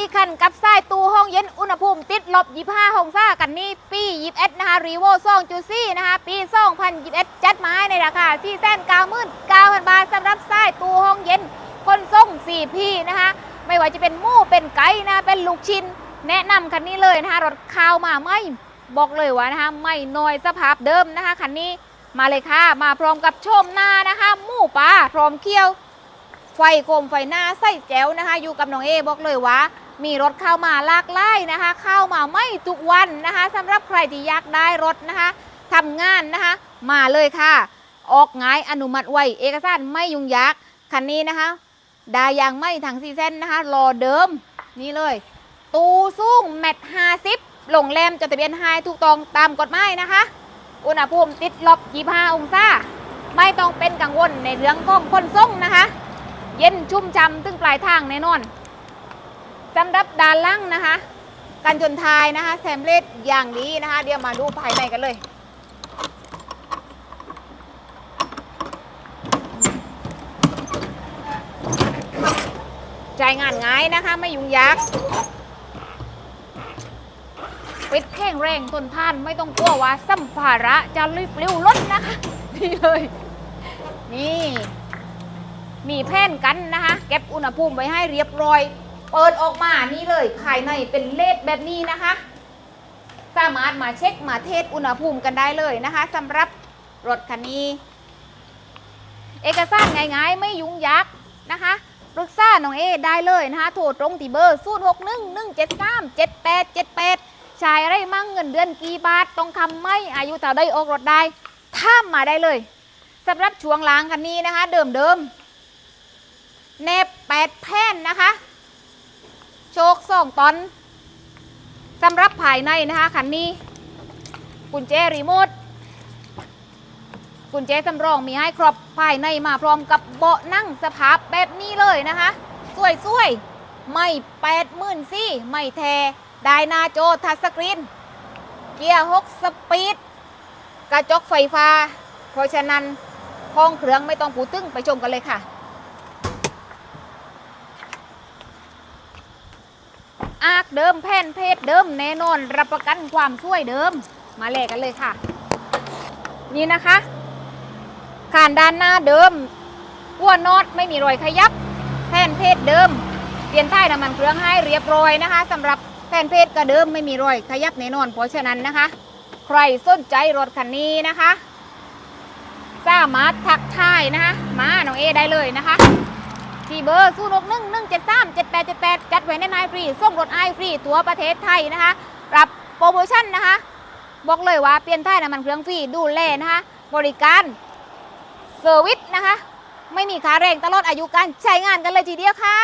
อีกคันกับไสายตู้ห้องเย็นอุณหภูมิติดลบ25องศากันนี่ปี21นะคะรีโว2จูซี่นะคะปี2021จัดมาให้ในราคาที่แสน99,000บาทสำหรับไสายตู้ห้องเย็นคนส่ง4พี่นะคะไม่ว่าจะเป็นหมูเป็นไก่นะะเป็นลูกชิ้นแนะนำคันนี้เลยนะคะรถข้าวมาไม่บอกเลยว่านะคะไม่น้อยสภาพเดิมนะคะคันนี้มาเลยค่ะ มาพร้อมกับชมหน้านะคะ หมูปลาพร้อมเคี่ยว ไฟโคมไฟหน้าไส้แจ๋วนะคะ อยู่กับน้องเอบอกเลยว่า มีรถเข้ามาลากหลายนะคะ เข้ามาไม่ทุกวันนะคะสำหรับใครที่อยากได้รถนะคะทำงานนะคะ มาเลยค่ะ ออกงายอนุมัติไว้เอกสารไม่ยุ่งยากคันนี้นะคะได้ยางไม่ถังซีเส้นนะคะรอเดิมนี่เลย ตูสูงแมทห้าสิบลงแรมจดทะเบียนไฮถูกต้องตามกฎหมายนะคะ อุณหภูมิติดลบ25องศาไม่ต้องเป็นกังวลในเรื่องของคนส่งนะคะ เย็นชุ่มจำตึงปลายทางแน่นอน สำหรับด้านล่างนะคะ กันจนทายนะคะแซมเลตอย่างดีนะคะ เดี๋ยวมาดูภายในกันเลย ใจ่ายงานง่ายนะคะ ไม่ยุ่งยากปิดแข็งแรงทนทานไม่ต้องกลัวว่าสัมภาระจะรีบเร็วล้นนะคะนี่เลย นี่ มีแผ่นกันนะคะ เก็บอุณหภูมิไว้ให้เรียบร้อย เปิดออกมานี่เลยภายในเป็นเลดแบบนี้นะคะ สามารถมาเช็คมาเทสอุณหภูมิกันได้เลยนะคะสำหรับรถคันนี้ เอกสารง่ายๆ ไม่ยุ่งยากนะคะปรึกษาน้องเอได้เลยนะคะ โทรตรงที่เบอร์ 0 6 1 1 7 3 7 8 7 8ชายไรมั่งเงินเดือนกี่บาทต้องคำไม่อายุเท่าได้ออกรถได้ท่ามมาได้เลยสำหรับช่วงล้างคันนี้นะคะ เดิมเดิมๆเนบแปดแผ่นนะคะ ชคสองตอนสำหรับภายในนะคะคันนี้ กุญแจรีโมทกุญแจสำรองมีให้ครบภายในมาพร้อมกับเบาะนั่งสภาพแบบนี้เลยนะคะ สวยๆ ไม่แปดหมื่นซี่ ไม่แทได้นาโจทัชสกรีน เกียร์หกสปีด กระจกไฟฟ้า เพราะฉะนั้นห้องเครื่องไม่ต้องปูตึ้งไปชมกันเลยค่ะ อากเดิมแผ่นเพศเดิมแน่นอน รับประกันความช่วยเดิม มาแลกกันเลยค่ะ นี่นะคะขานด้านหน้าเดิมหัวน็อตไม่มีรอยขยับ แผ่นเพศเดิมเปลี่ยนท้ายน้ำมันเครื่องให้เรียบร้อยนะคะสำหรับแผ่นเพศก็เดิมไม่มีรอยขยับแน่นอน เพราะฉะนั้นนะคะ ใครสนใจรถคันนี้นะคะสามารถทักทายนะคะ มาน้องเอได้เลยนะคะ ที่เบอร์สู้นกหนึ่งหนึ่งเจ็ดสามเจ็ดแปดเจ็ดแปดจัดไว้ในนายฟรีส่งรถไอฟรีทั่วประเทศไทยนะคะรับโปรโมชั่นนะคะบอกเลยว่าเปลี่ยนท่ายน้ำมันเครื่องฟรีดูแลนะคะบริการเซอร์วิสนะคะไม่มีค่าแรงตลอดอายุการใช้งานกันเลยทีเดียวค่ะ